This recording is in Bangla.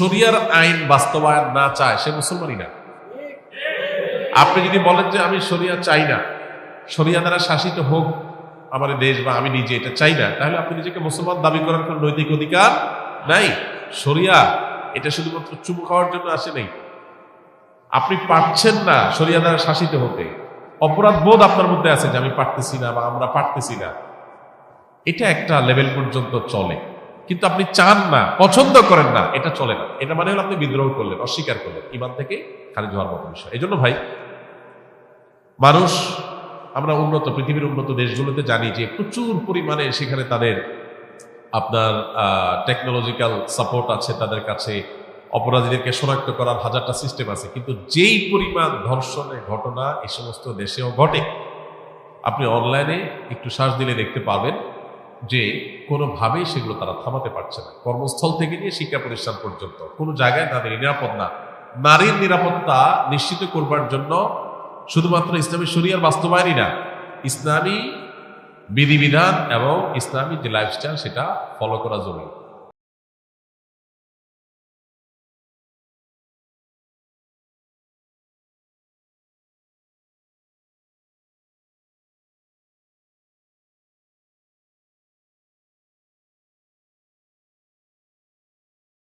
শরিয়ার আইন বাস্তবায়ন না চায়, সে মুসলমানই না। আপনি যদি বলেন যে আমি শরিয়া চাই না, শরিয়া দ্বারা শাসিত হোক আমার দেশ বা আমি নিজে এটা চাই না, তাহলে আপনি নিজেকে মুসলমান দাবি করার কোন নৈতিক অধিকার নাই। শরিয়া এটা শুধুমাত্র চুমু খাওয়ার জন্য আসে নাই। আপনি পারছেন না শরিয়া দ্বারা শাসিত হতে। অপরাধ বোধ আপনার মধ্যে আছে যে আমি পারতেছি না বা আমরা পারতেছি না। এটা একটা লেভেল পর্যন্ত চলে। কিন্তু আপনি চান না, পছন্দ করেন না, এটা চলে না। এটা মানে হলো আপনি বিদ্রোহ করলেন, অস্বীকার করলেন, ইমান থেকে খারিজ হওয়ার মতো বিষয়। এই জন্য ভাই, মানুষ, আমরা উন্নত, পৃথিবীর উন্নত দেশগুলোতে জানি যে প্রচুর পরিমাণে সেখানে তাদের, আপনার টেকনোলজিক্যাল সাপোর্ট আছে তাদের কাছে, অপরাধীদেরকে শনাক্ত করার হাজারটা সিস্টেম আছে। কিন্তু যেই পরিমাণ ধর্ষণের ঘটনা এই সমস্ত দেশেও ঘটে, আপনি অনলাইনে একটু শ্বাস দিলে দেখতে পাবেন যে কোনোভাবেই সেগুলো তারা থামাতে পারছে না। কর্মস্থল থেকে নিয়ে শিক্ষা প্রতিষ্ঠান পর্যন্ত। কোনো জায়গায় তাদের নিরাপদ না। নারীর নিরাপত্তা নিশ্চিত করবার জন্য শুধুমাত্র ইসলামী শরিয়ার বাস্তবায়নই না, ইসলামী বিধিবিধান এবং ইসলামী যে লাইফস্টাইল সেটা ফলো করা জরুরি।